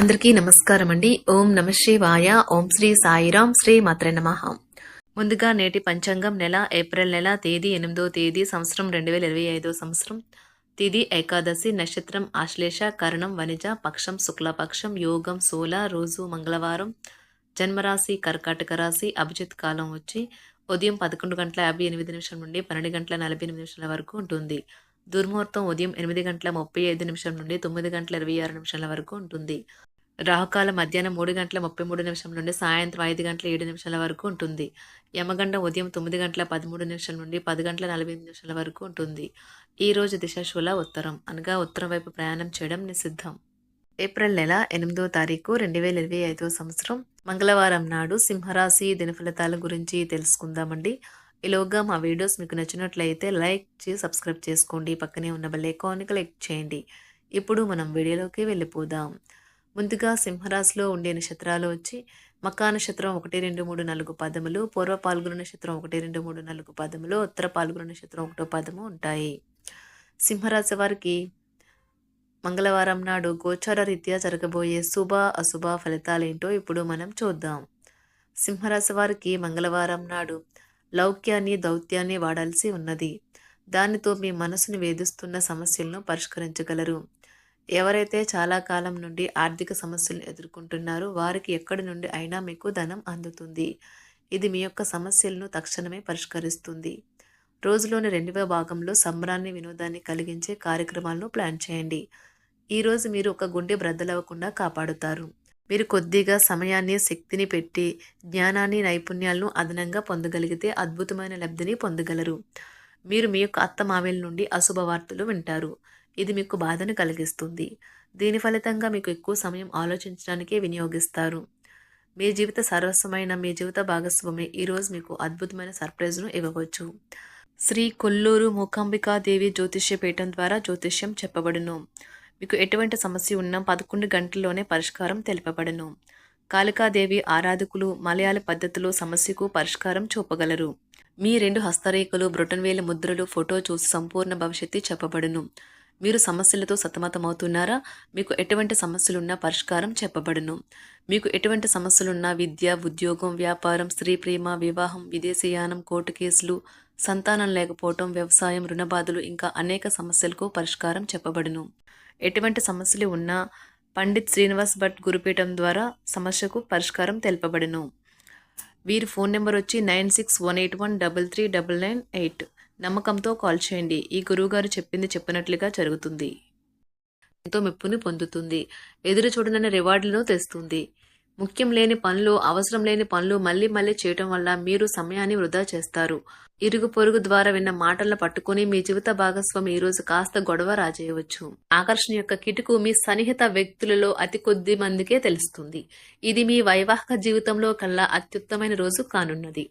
అందరికీ నమస్కారం అండి ఓం నమ శివాయ. ఓం శ్రీ సాయిరాం శ్రీ మాత్రే నమ. ముందుగా నేటి పంచాంగం నెల ఏప్రిల్ నెల తేదీ ఎనిమిదో తేదీ సంవత్సరం రెండు వేల ఇరవై ఐదో సంవత్సరం. తిది ఏకాదశి నక్షత్రం ఆశ్లేష కరణం వనిజ పక్షం శుక్లపక్షం యోగం సోల రోజు మంగళవారం. జన్మరాశి కర్కాటక రాశి అభిజిత్ కాలం వచ్చి ఉదయం పదకొండు గంటల యాభై ఎనిమిది నిమిషం నుండి పన్నెండు గంటల నలభై ఎనిమిది నిమిషాల వరకు ఉంటుంది. దుర్ముహూర్తం ఉదయం ఎనిమిది గంటల ముప్పై ఐదు నిమిషం నుండి తొమ్మిది గంటల ఇరవై ఆరు నిమిషాల వరకు ఉంటుంది. రాహుకాల మధ్యాహ్నం మూడు గంటల ముప్పై మూడు నిమిషం నుండి సాయంత్రం ఐదు గంటల ఏడు నిమిషాల వరకు ఉంటుంది. యమగండం ఉదయం తొమ్మిది గంటల పదమూడు నిమిషాల నుండి పది గంటల నలభై నిమిషాల వరకు ఉంటుంది. ఈ రోజు దిశాశూల ఉత్తరం. అనగా ఉత్తరం వైపు ప్రయాణం చేయడం నిషిద్ధం. ఏప్రిల్ నెల ఎనిమిదో తారీఖు రెండు వేల ఇరవై ఐదో సంవత్సరం. మంగళవారం నాడు సింహరాశి దినఫలితాల గురించి తెలుసుకుందామండి. ఈలోగా మా వీడియోస్ మీకు నచ్చినట్లయితే లైక్ చేసి సబ్స్క్రైబ్ చేసుకోండి. పక్కనే ఉన్న బెల్ ఐకాన్ని క్లిక్ చేయండి. ఇప్పుడు మనం వీడియోలోకి వెళ్ళిపోదాం. ముందుగా సింహరాశిలో ఉండే నక్షత్రాలు వచ్చి మకా నక్షత్రం ఒకటి రెండు మూడు నాలుగు పదములు పూర్వ పాల్గొన నక్షత్రం ఒకటి రెండు మూడు నాలుగు పదములు ఉత్తర పాల్గొన నక్షత్రం ఒకటో పదము ఉంటాయి. సింహరాశి వారికి మంగళవారం నాడు గోచార రీత్యా జరగబోయే శుభ అశుభ ఫలితాలేంటో ఇప్పుడు మనం చూద్దాం. సింహరాశి వారికి మంగళవారం నాడు లౌక్యాన్ని దౌత్యాన్ని వాడాల్సి ఉన్నది. దానితో మీ మనసును వేధిస్తున్న సమస్యలను పరిష్కరించగలరు. ఎవరైతే చాలా కాలం నుండి ఆర్థిక సమస్యలను ఎదుర్కొంటున్నారో వారికి ఎక్కడి నుండి అయినా మీకు ధనం అందుతుంది. ఇది మీ యొక్క సమస్యలను తక్షణమే పరిష్కరిస్తుంది. రోజులోని రెండవ భాగంలో సంబరాన్ని వినోదాన్ని కలిగించే కార్యక్రమాలను ప్లాన్ చేయండి. ఈరోజు మీరు ఒక గుండె బ్రద్దలవ్వకుండా కాపాడుతారు. మీరు కొద్దిగా సమయాన్ని శక్తిని పెట్టి జ్ఞానాన్ని నైపుణ్యాలను అదనంగా పొందగలిగితే అద్భుతమైన లబ్ధిని పొందగలరు. మీరు మీ యొక్క అత్తమావేల నుండి అశుభ వార్తలు వింటారు. ఇది మీకు బాధను కలిగిస్తుంది. దీని ఫలితంగా మీకు ఎక్కువ సమయం ఆలోచించడానికే వినియోగిస్తారు. మీ జీవిత సర్వస్వమైన మీ జీవిత భాగస్వామి ఈరోజు మీకు అద్భుతమైన సర్ప్రైజ్ను ఇవ్వవచ్చు. శ్రీ కొల్లూరు మూకాంబికాదేవి జ్యోతిష్య పీఠం ద్వారా జ్యోతిష్యం చెప్పబడును. మీకు ఎటువంటి సమస్య ఉన్నా పదకొండు గంటల్లోనే పరిష్కారం తెలుపబడను. కాళికాదేవి ఆరాధకులు మలయాళ పద్ధతిలో సమస్యకు పరిష్కారం చూపగలరు. మీ రెండు హస్తరేఖలు బ్రొటన్వేల ముద్రలు ఫోటో చూసి సంపూర్ణ భవిష్యత్తు చెప్పబడును. మీరు సమస్యలతో సతమతమవుతున్నారా? మీకు ఎటువంటి సమస్యలున్నా పరిష్కారం చెప్పబడును. మీకు ఎటువంటి సమస్యలున్నా విద్య ఉద్యోగం వ్యాపారం స్త్రీ ప్రేమ వివాహం విదేశీయానం కోర్టు కేసులు సంతానం లేకపోవటం వ్యవసాయం రుణబాధలు ఇంకా అనేక సమస్యలకు పరిష్కారం చెప్పబడును. ఎటువంటి సమస్యలు ఉన్నా పండిత్ శ్రీనివాస్ భట్ గురుపీఠం ద్వారా సమస్యకు పరిష్కారం తెలుపబడును. వీరి ఫోన్ నెంబర్ వచ్చి nine six one eight one double three double nine eight. నమ్మకంతో కాల్ చేయండి. ఈ గురువుగారు చెప్పింది చెప్పినట్లుగా జరుగుతుంది. ఎంతో మెప్పుని పొందుతుంది. ఎదురు చూడనన్న రివార్డులను తెస్తుంది. ముఖ్యం లేని పనులు అవసరం లేని పనులు మళ్ళీ మళ్ళీ చేయటం వల్ల మీరు సమయాన్ని వృధా చేస్తారు. ఇరుగు పొరుగు ద్వారా విన్న మాటలను పట్టుకుని మీ జీవిత భాగస్వామి ఈ రోజు కాస్త గొడవ రాజేయవచ్చు. ఆకర్షణ యొక్క కిటుకు మీ సన్నిహిత వ్యక్తులలో అతి కొద్ది మందికే తెలుస్తుంది. ఇది మీ వైవాహిక జీవితంలో కల్లా అత్యుత్తమైన రోజు కానున్నది.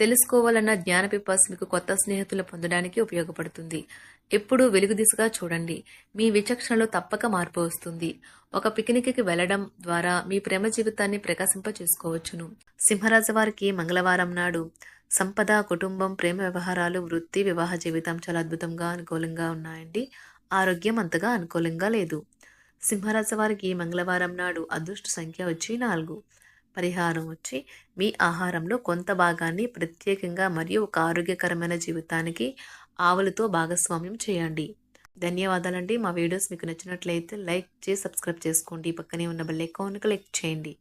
తెలుసుకోవాలన్న జ్ఞాన పిపాస్ మీకు కొత్త స్నేహితులు పొందడానికి ఉపయోగపడుతుంది. ఎప్పుడూ వెలుగు దిశగా చూడండి. మీ విచక్షణలో తప్పక మార్పు వస్తుంది. ఒక పిక్నిక్కి వెళ్ళడం ద్వారా మీ ప్రేమ జీవితాన్ని ప్రకాశింప చేసుకోవచ్చును సింహరాజు వారికి మంగళవారం నాడు సంపద కుటుంబం ప్రేమ వ్యవహారాలు వృత్తి వివాహ జీవితం చాలా అద్భుతంగా అనుకూలంగా ఉన్నాయండి. ఆరోగ్యం అంతగా అనుకూలంగా లేదు. సింహరాశి వారికి మంగళవారం నాడు అదృష్ట సంఖ్య వచ్చి నాలుగు. పరిహారం వచ్చి మీ ఆహారంలో కొంత భాగాన్ని ప్రత్యేకంగా మరియు ఒక ఆరోగ్యకరమైన జీవితానికి ఆవులతో భాగస్వామ్యం చేయండి. ధన్యవాదాలండి. మా వీడియోస్ మీకు నచ్చినట్లయితే లైక్ చేసి సబ్స్క్రైబ్ చేసుకోండి. పక్కనే ఉన్న బెల్ ఐకాన్ క్లిక్ చేయండి.